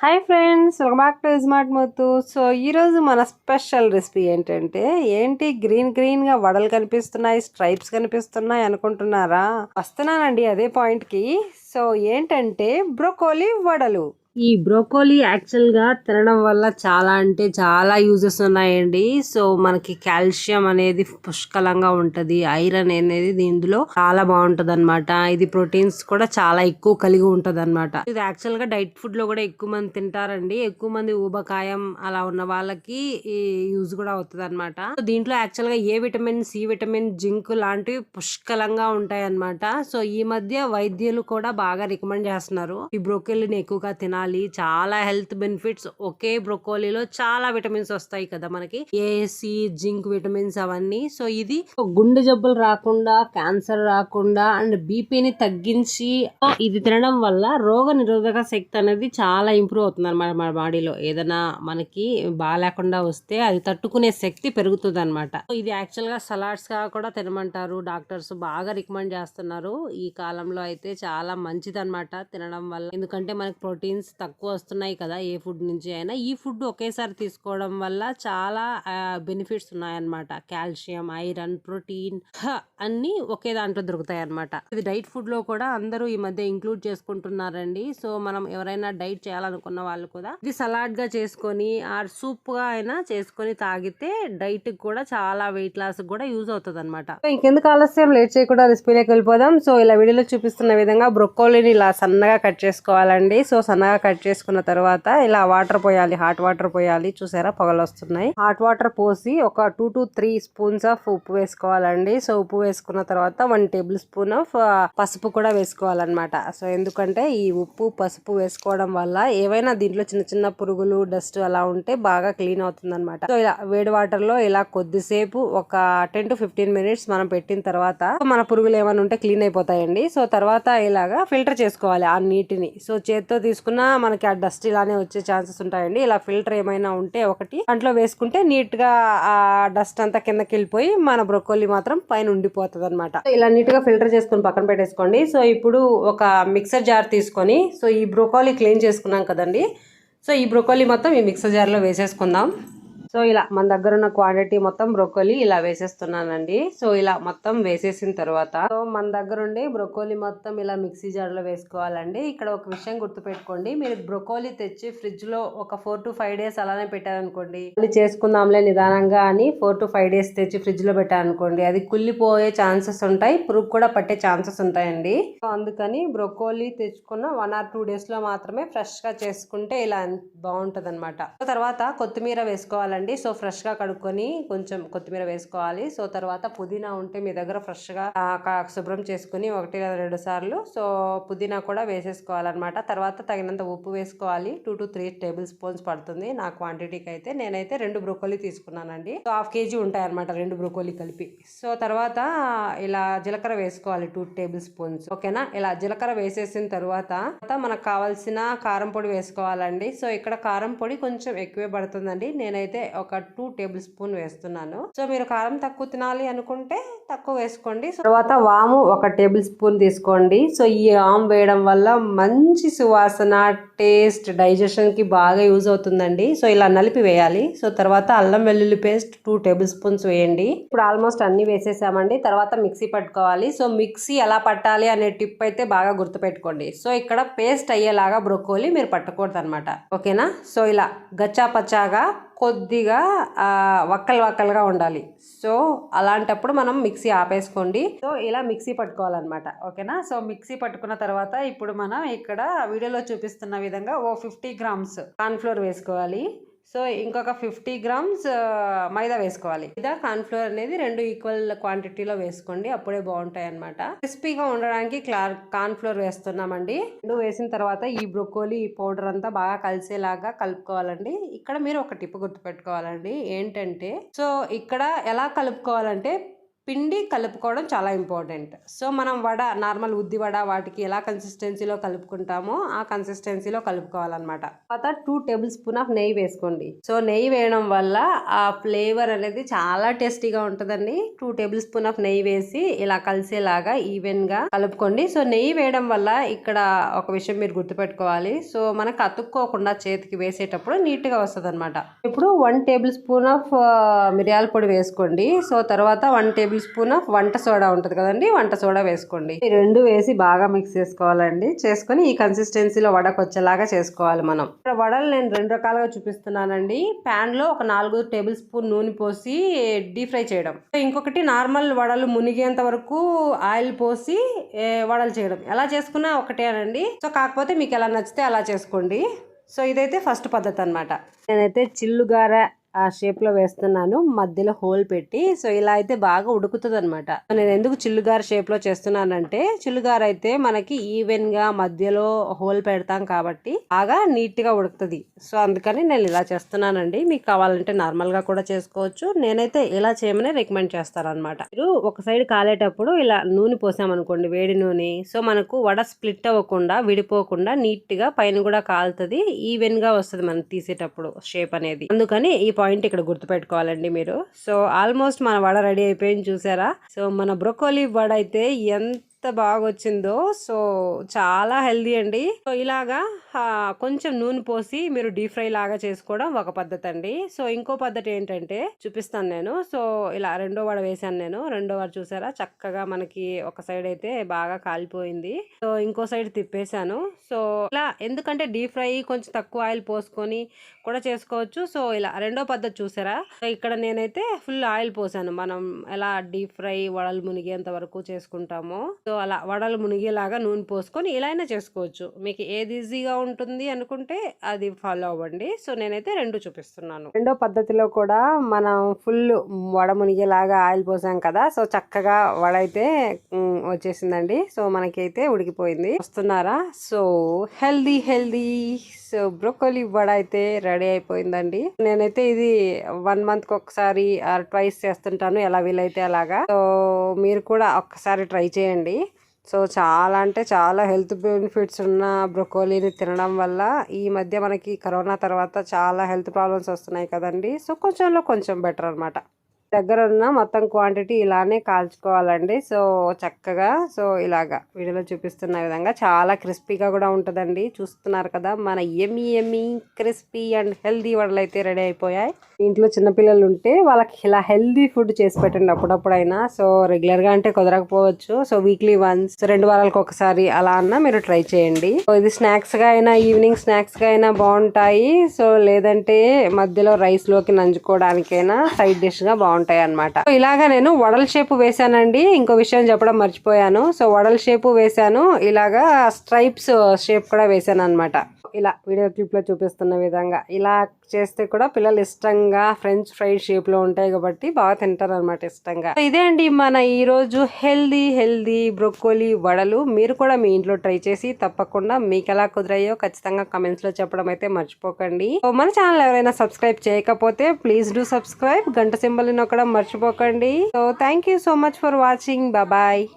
Hi friends welcome back to smart మొత్తు so ఈరోజు మన special recipe ఏంటంటే ఏంటి గ్రీన్ గ్రీన్గా వడలు కనిపిస్తున్నాయి స్ట్రైప్స్ కనిపిస్తున్నాయి అనుకుంటున్నారా? వస్తున్నానండి అదే పాయింట్కి సో ఏంటంటే బ్రోకోలీ వడలు. ఈ బ్రోకోలీ యాక్చువల్గా తినడం వల్ల చాలా అంటే చాలా యూజెస్ ఉన్నాయండి. సో మనకి కాల్షియం అనేది పుష్కలంగా ఉంటది. ఐరన్ అనేది దీంట్లో చాలా బాగుంటది అనమాట ఇది ప్రోటీన్స్ కూడా చాలా ఎక్కువ కలిగి ఉంటుంది అనమాట ఇది యాక్చువల్గా డైట్ ఫుడ్లో కూడా ఎక్కువ మంది తింటారండి. ఎక్కువ మంది ఊబకాయం అలా ఉన్న వాళ్ళకి యూజ్ కూడా అవుతుంది అనమాట దీంట్లో యాక్చువల్గా A vitamin C vitamin zinc లాంటివి పుష్కలంగా ఉంటాయి అనమాట సో ఈ మధ్య వైద్యులు కూడా బాగా రికమెండ్ చేస్తున్నారు. ఈ బ్రోకోలీని ఎక్కువగా తినాలి చాలా హెల్త్ బెనిఫిట్స్. ఒకే బ్రొకోలీలో చాలా విటమిన్స్ వస్తాయి కదా మనకి. ఏసి జింక్ విటమిన్స్ అవన్నీ. సో ఇది గుండె జబ్బులు రాకుండా క్యాన్సర్ రాకుండా అండ్ బీపీని తగ్గించి ఇది తినడం వల్ల రోగ నిరోధక శక్తి అనేది చాలా ఇంప్రూవ్ అవుతుంది అనమాట మన బాడీలో. ఏదైనా మనకి బాగాలేకుండా వస్తే అది తట్టుకునే శక్తి పెరుగుతుంది అనమాట ఇది యాక్చువల్గా సలాడ్స్గా కూడా తినమంటారు. డాక్టర్స్ బాగా రికమెండ్ చేస్తున్నారు. ఈ కాలంలో అయితే చాలా మంచిది అనమాట తినడం వల్ల. ఎందుకంటే మనకి ప్రోటీన్స్ తక్కువ వస్తున్నాయి కదా ఏ ఫుడ్ నుంచి అయినా. ఈ ఫుడ్ ఒకేసారి తీసుకోవడం వల్ల చాలా బెనిఫిట్స్ ఉన్నాయన్నమాట. కాల్షియం ఐరన్ ప్రోటీన్ అన్ని ఒకే దాంట్లో దొరుకుతాయి అనమాట ఇది డైట్ ఫుడ్లో కూడా అందరూ ఈ మధ్య ఇంక్లూడ్ చేసుకుంటున్నారండి. సో మనం ఎవరైనా డైట్ చేయాలనుకున్న వాళ్ళు కూడా ఇది సలాడ్గా చేసుకొని ఆర్ సూప్గా అయినా చేసుకొని తాగితే డైట్ కూడా చాలా వెయిట్ లాస్ కూడా యూజ్ అవుతుంది అనమాట ఇంకెందుకు ఆలస్యం? లేట్ చేయకుండా రెసిపీలోకి వెళ్ళిపోదాం. సో ఇలా వీడియోలో చూపిస్తున్న విధంగా బ్రొక్కోలీని ఇలా సన్నగా కట్ చేసుకోవాలండి. సో సన్నగా కట్ చేసుకున్న తర్వాత ఇలా వాటర్ పోయాలి హాట్ వాటర్ పోయాలి. చూసారా పొగలు వస్తున్నాయి. హాట్ వాటర్ పోసి ఒక two to three spoons of ఉప్పు వేసుకోవాలండి. సో ఉప్పు వేసుకున్న తర్వాత వన్ టేబుల్ స్పూన్ ఆఫ్ పసుపు కూడా వేసుకోవాలన్నమాట. సో ఎందుకంటే ఈ ఉప్పు పసుపు వేసుకోవడం వల్ల ఏవైనా దీంట్లో చిన్న చిన్న పురుగులు డస్ట్ అలా ఉంటే బాగా క్లీన్ అవుతుంది అనమాట సో ఇలా వేడి వాటర్లో ఇలా కొద్దిసేపు ఒక టెన్ టు ఫిఫ్టీన్ మినిట్స్ మనం పెట్టిన తర్వాత మన పురుగులు ఏమైనా ఉంటే క్లీన్ అయిపోతాయండి. సో తర్వాత ఇలాగా ఫిల్టర్ చేసుకోవాలి ఆ నీటిని. సో చేత్తో తీసుకున్న మనకి ఆ డస్ట్ ఇలానే వచ్చే ఛాన్సెస్ ఉంటాయండి. ఇలా ఫిల్టర్ ఏమైనా ఉంటే ఒకటి దాంట్లో వేసుకుంటే నీట్గా ఆ డస్ట్ అంతా కిందకి వెళ్ళిపోయి మన బ్రొక్కోలీ మాత్రం పైన ఉండిపోతుంది అనమాట ఇలా నీట్గా ఫిల్టర్ చేసుకుని పక్కన పెట్టేసుకోండి. సో ఇప్పుడు ఒక మిక్సర్ జార్ తీసుకొని సో ఈ బ్రొకోలీ క్లీన్ చేసుకున్నాం కదండి. సో ఈ బ్రొకోలీ మొత్తం ఈ మిక్సర్ జార్లో వేసేసుకుందాం. సో ఇలా మన దగ్గర ఉన్న క్వాంటిటీ మొత్తం బ్రొకోలీ ఇలా వేసేస్తున్నానండి. సో ఇలా మొత్తం వేసేసిన తర్వాత సో మన దగ్గర ఉండి బ్రొకోలీ మొత్తం ఇలా మిక్సీ జార్లో వేసుకోవాలండి. ఇక్కడ ఒక విషయం గుర్తుపెట్టుకోండి. మీరు బ్రొకోలీ తెచ్చి ఫ్రిడ్జ్లో ఒక ఫోర్ టు ఫైవ్ డేస్ అలానే పెట్టారనుకోండి. మళ్ళీ చేసుకుందాంలే నిదానంగా అని ఫోర్ టు ఫైవ్ డేస్ తెచ్చి ఫ్రిడ్జ్లో పెట్టారనుకోండి అది కుళ్ళిపోయే ఛాన్సెస్ ఉంటాయి. పురుగు కూడా పట్టే ఛాన్సెస్ ఉంటాయండి. సో అందుకని బ్రొకోలీ తెచ్చుకున్న వన్ ఆర్ టూ డేస్లో మాత్రమే ఫ్రెష్గా చేసుకుంటే ఇలా బాగుంటది అనమాట తర్వాత కొత్తిమీర వేసుకోవాలండి. సో ఫ్రెష్గా కడుక్కొని కొంచెం కొత్తిమీర వేసుకోవాలి. సో తర్వాత పుదీనా ఉంటే మీ దగ్గర ఫ్రెష్గా శుభ్రం చేసుకుని ఒకటి లేదా రెండు సార్లు. సో పుదీనా కూడా వేసేసుకోవాలన్నమాట. తర్వాత తగినంత ఉప్పు వేసుకోవాలి. Two to three tablespoons పడుతుంది. నా క్వాంటిటీకి అయితే నేనైతే రెండు బ్రోకోలీ తీసుకున్నానండి. సో హాఫ్ కేజీ ఉంటాయన్నమాట రెండు బ్రోకోలీ కలిపి. సో తర్వాత ఇలా జీలకర్ర వేసుకోవాలి టూ టేబుల్ స్పూన్స్. ఓకేనా? ఇలా జీలకర్ర వేసేసిన తర్వాత తర్వాత మనకు కావాల్సిన కారం పొడి వేసుకోవాలండి. సో ఇక్కడ కారం పొడి కొంచెం ఎక్కువే పడుతుందండి. నేనైతే ఒక టూ టేబుల్ స్పూన్ వేస్తున్నాను. సో మీరు కారం తక్కువ తినాలి అనుకుంటే తక్కువ వేసుకోండి. తర్వాత వాము ఒక టేబుల్ స్పూన్ తీసుకోండి. సో ఈ ఆమ్ వేయడం వల్ల మంచి సువాసన టేస్ట్ డైజెషన్కి బాగా యూజ్ అవుతుందండి. సో ఇలా నలిపి వేయాలి. సో తర్వాత అల్లం వెల్లుల్లి పేస్ట్ టూ టేబుల్ స్పూన్స్ వేయండి. ఇప్పుడు ఆల్మోస్ట్ అన్ని వేసేసామండి. తర్వాత మిక్సీ పట్టుకోవాలి. సో మిక్సీ ఎలా పట్టాలి అనే టిప్ అయితే బాగా గుర్తుపెట్టుకోండి. సో ఇక్కడ పేస్ట్ అయ్యేలాగా బ్రొక్కోలి మీరు పట్టకూడదు అనమాట ఓకేనా? సో ఇలా గచ్చా పచ్చాగా కొద్దిగా వక్కలు వక్కలుగా ఉండాలి. సో అలాంటప్పుడు మనం మిక్సీ ఆపేసుకోండి. సో ఇలా మిక్సీ పట్టుకోవాలన్నమాట. ఓకేనా? సో మిక్సీ పట్టుకున్న తర్వాత ఇప్పుడు మనం ఇక్కడ వీడియోలో చూపిస్తున్న విధంగా ఓ ఫిఫ్టీ గ్రామ్స్ కార్న్ఫ్లోర్ వేసుకోవాలి. సో ఇంకొక ఫిఫ్టీ గ్రామ్స్ మైదా వేసుకోవాలి. మైదా కార్న్ఫ్లోర్ అనేది రెండు ఈక్వల్ క్వాంటిటీలో వేసుకోండి అప్పుడే బాగుంటాయి అనమాట క్రిస్పీగా ఉండడానికి క్లార్ కార్న్ఫ్లోర్ వేస్తున్నామండి. రెండు వేసిన తర్వాత ఈ బ్రొకోలీ పౌడర్ అంతా బాగా కలిసేలాగా కలుపుకోవాలండి. ఇక్కడ మీరు ఒక టిప్ గుర్తుపెట్టుకోవాలండి ఏంటంటే సో ఇక్కడ ఎలా కలుపుకోవాలంటే పిండి కలుపుకోవడం చాలా ఇంపార్టెంట్. సో మనం వడ నార్మల్ ఉద్ది వడ వాటికి ఎలా కన్సిస్టెన్సీలో కలుపుకుంటామో ఆ కన్సిస్టెన్సీలో కలుపుకోవాలన్నమాట. తర్వాత టూ టేబుల్ స్పూన్ ఆఫ్ నెయ్యి వేసుకోండి. సో నెయ్యి వేయడం వల్ల ఆ ఫ్లేవర్ అనేది చాలా టేస్టీగా ఉంటుందండి. టూ టేబుల్ స్పూన్ ఆఫ్ నెయ్యి వేసి ఇలా కలిసేలాగా ఈవెన్గా కలుపుకోండి. సో నెయ్యి వేయడం వల్ల ఇక్కడ ఒక విషయం మీరు గుర్తుపెట్టుకోవాలి. సో మనకు అతుక్కోకుండా చేతికి వేసేటప్పుడు నీట్గా వస్తుంది వస్తుంది ఇప్పుడు వన్ టేబుల్ స్పూన్ ఆఫ్ మిరియాల పొడి వేసుకోండి. సో తర్వాత వన్ టేబుల్ స్పూన్ ఆఫ్ వంట సోడా ఉంటుంది కదండి వంట సోడా వేసుకోండి. ఈ రెండు వేసి బాగా మిక్స్ చేసుకోవాలండి. చేసుకొని ఈ కన్సిస్టెన్సీలో వడకు వచ్చేలాగా చేసుకోవాలి మనం. ఇక్కడ వడలు నేను రెండు రకాలుగా చూపిస్తున్నానండి. ప్యాన్లో ఒక నాలుగు టేబుల్ స్పూన్ నూనె పోసి డీప్ ఫ్రై చేయడం. ఇంకొకటి నార్మల్ వడలు మునిగేంత వరకు ఆయిల్ పోసి వడలు చేయడం. ఎలా చేసుకున్నా ఒకటేనండి సో కాకపోతే మీకు ఎలా నచ్చితే అలా చేసుకోండి. సో ఇదైతే ఫస్ట్ పద్ధతి అనమాట నేనైతే చిల్లుగార ఆ షేప్లో వేస్తున్నాను. మధ్యలో హోల్ పెట్టి సో ఇలా అయితే బాగా ఉడుకుతుంది అనమాట నేను ఎందుకు చిల్లుగారు షేప్లో చేస్తున్నానంటే చిల్లుగారు అయితే మనకి ఈవెన్గా మధ్యలో హోల్ పెడతాం కాబట్టి బాగా నీట్గా ఉడుకుతుంది. సో అందుకని నేను ఇలా చేస్తున్నానండి. మీకు కావాలంటే నార్మల్గా కూడా చేసుకోవచ్చు. నేనైతే ఇలా చేయమని రికమెండ్ చేస్తాను అనమాట మీరు ఒక సైడ్ కాలేటప్పుడు ఇలా నూనె పోసామనుకోండి వేడి నూనె. సో మనకు వడ స్ప్లిట్ అవ్వకుండా విడిపోకుండా నీట్గా పైన కూడా కాలుతుంది. ఈవెన్గా వస్తుంది మనం తీసేటప్పుడు షేప్ అనేది. అందుకని ఈ పాయింట్ ఇక్కడ గుర్తుపెట్టుకోవాలండి మీరు. సో ఆల్మోస్ట్ మన వడ రెడీ అయిపోయింది చూసారా? సో మన బ్రొకోలీ వడ అయితే ఎంత బాగా వచ్చిందో సో చాలా హెల్దీ అండి. సో ఇలాగా కొంచెం నూనె పోసి మీరు డీప్ ఫ్రై లాగా చేసుకోవడం ఒక పద్ధతి అండి సో ఇంకో పద్ధతి ఏంటంటే చూపిస్తాను నేను. సో ఇలా రెండో వాడ వేసాను నేను. రెండో వడ చూసారా? చక్కగా మనకి ఒక సైడ్ అయితే బాగా కాలిపోయింది. సో ఇంకో సైడ్ తిప్పేశాను. సో ఇలా ఎందుకంటే డీప్ ఫ్రై కొంచెం తక్కువ ఆయిల్ పోసుకొని కూడా చేసుకోవచ్చు. సో ఇలా రెండో పద్ధతి చూసారా? సో ఇక్కడ నేనైతే ఫుల్ ఆయిల్ పోసాను. మనం ఎలా డీప్ ఫ్రై వడలు మునిగేంత వరకు చేసుకుంటామో. సో అలా వడలు మునిగేలాగా నూనె పోసుకొని ఇలా అయినా చేసుకోవచ్చు. మీకు ఏది ఈజీగా ఉంటుంది అనుకుంటే అది ఫాలో అవ్వండి. సో నేనైతే రెండు చూపిస్తున్నాను. రెండో పద్ధతిలో కూడా మనం ఫుల్ వడ మునిగేలాగా ఆయిల్ పోసాం కదా సో చక్కగా వడ అయితే వచ్చేసిందండి. సో మనకైతే ఉడికిపోయింది. వస్తున్నారా? So healthy healthy so broccoli vada అయితే రెడీ అయిపోయిందండి. నేనైతే ఇది వన్ మంత్కి ఒకసారి ఆర్ ట్వైస్ చేస్తుంటాను ఎలా వీలైతే అలాగా. సో మీరు కూడా ఒక్కసారి ట్రై చేయండి. సో చాలా అంటే చాలా హెల్త్ బెనిఫిట్స్ ఉన్న బ్రొకోలీని తినడం వల్ల ఈ మధ్య మనకి కరోనా తర్వాత చాలా హెల్త్ ప్రాబ్లమ్స్ వస్తున్నాయి కదండి. సో కొంచెంలో కొంచెం బెటర్ అన్నమాట. దగ్గర ఉన్న మొత్తం క్వాంటిటీ ఇలానే కాల్చుకోవాలండి. సో చక్కగా సో ఇలాగా వీడియోలో చూపిస్తున్న విధంగా చాలా క్రిస్పీగా కూడా ఉంటుందండి. చూస్తున్నారు కదా మన ఎమ్మి ఎమ్మి క్రిస్పీ అండ్ హెల్దీ వడలు అయితే రెడీ అయిపోయాయి. ఇంట్లో చిన్నపిల్లలు ఉంటే వాళ్ళకి ఇలా హెల్దీ ఫుడ్ చేసి పెట్టండి అప్పుడప్పుడైనా. సో రెగ్యులర్గా అంటే కుదరకపోవచ్చు. సో వీక్లీ వన్స్ రెండు వారాలకు ఒకసారి అలా అన్నా మీరు ట్రై చేయండి. సో ఇది స్నాక్స్గా అయినా ఈవినింగ్ స్నాక్స్గా అయినా బాగుంటాయి. సో లేదంటే మధ్యలో రైస్లోకి నంజుకోవడానికైనా నంచుకోవడానికైనా సైడ్ డిష్గా బాగుంటాయి అనమాట ఇలాగా నేను వడల షేప్ వేసానండి ఇంకో విషయం చెప్పడం మర్చిపోయాను. సో వడల షేపు వేసాను ఇలాగా స్ట్రైప్స్ షేప్ కూడా వేసాను అనమాట ఇలా వీడియో క్లిప్లో చూపిస్తున్న విధంగా. ఇలా చేస్తే కూడా పిల్లలు ఇష్టంగా ఫ్రెంచ్ ఫ్రై షేప్లో ఉంటాయి కాబట్టి బాగా తింటారు అనమాట ఇష్టంగా ఇదే అండి మన ఈరోజు హెల్దీ హెల్దీ బ్రొక్కోలీ వడలు. మీరు కూడా మీ ఇంట్లో ట్రై చేసి తప్పకుండా మీకు ఎలా కుదిరాయో ఖచ్చితంగా కమెంట్స్లో చెప్పడం అయితే మర్చిపోకండి. మన ఛానల్ ఎవరైనా సబ్స్క్రైబ్ చేయకపోతే ప్లీజ్ డూ సబ్స్క్రైబ్. గంట సింబల్ నొక్కడం మర్చిపోకండి. So thank you so much for watching. Bye.